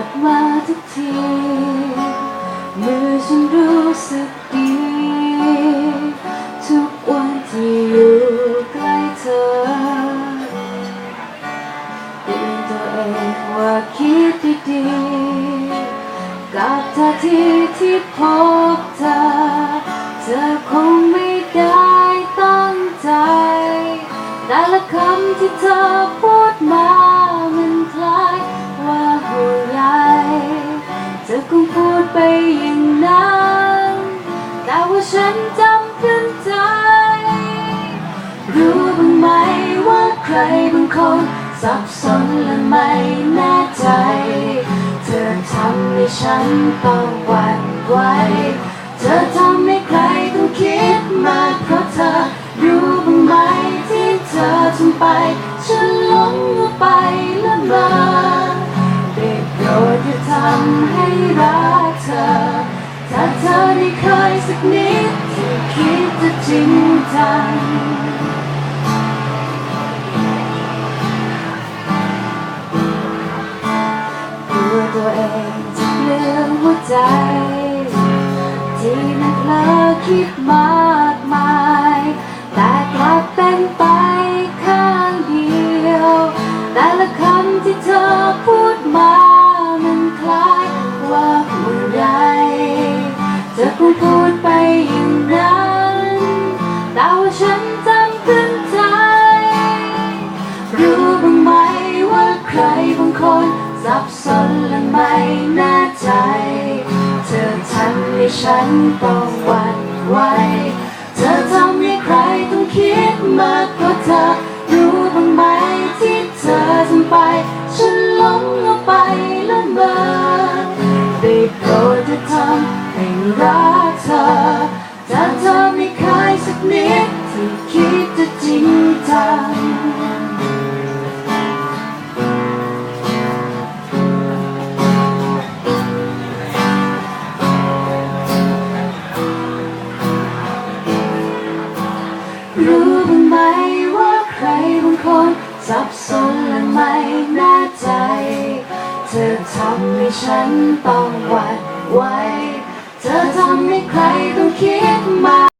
ลับมาทุกทีมือฉันรู้สึกดี ทุกวันที่อยู่ใกล้เธอเตือนตัวเองว่าคิดดีๆกับท่าทีที่พบเธอ เธอคงไม่ได้ตั้งใจ แต่ละคำที่เธอพูด คนสับสนและไม่แน่ใจ เธอทำให้ฉันต้องหวั่นไหวเธอทำให้ใครต้องคิดมากเพราะเธอรู้บ้างไหมที่เธอทำไป ฉันหลงไปละเมอได้โปรดอย่าทำให้รักเธอ ถ้าเธอได้เคยสักนิดที่คิดจะจริงจัง ตัวเองจะลืมหัวใจ ที่มักเพลอคิดมากมาย แต่กลับเป็นไปข้างเดียว แต่ละคำที่เธอพูดมามันคล้ายว่าห่วใยเธอคงพูด บสนและไม่แน่ใจ เธอทำให้ฉันต้องหวั่นไหว เธอทำให้ใครต้องคิดมากกว่าเธอ รู้บ้างไหมที่เธอทำไป ฉันหลงเอาไปละเมอได้โปรดจะทำให้รักเธอถ้าเธอไม่เคยสักนิดที่ รู้บ้างไหมว่าใครบางคนสับสนและไม่แน่ใจ เธอทำให้ฉันต้องหวั่นไหว เธอทำให้ใครต้องคิด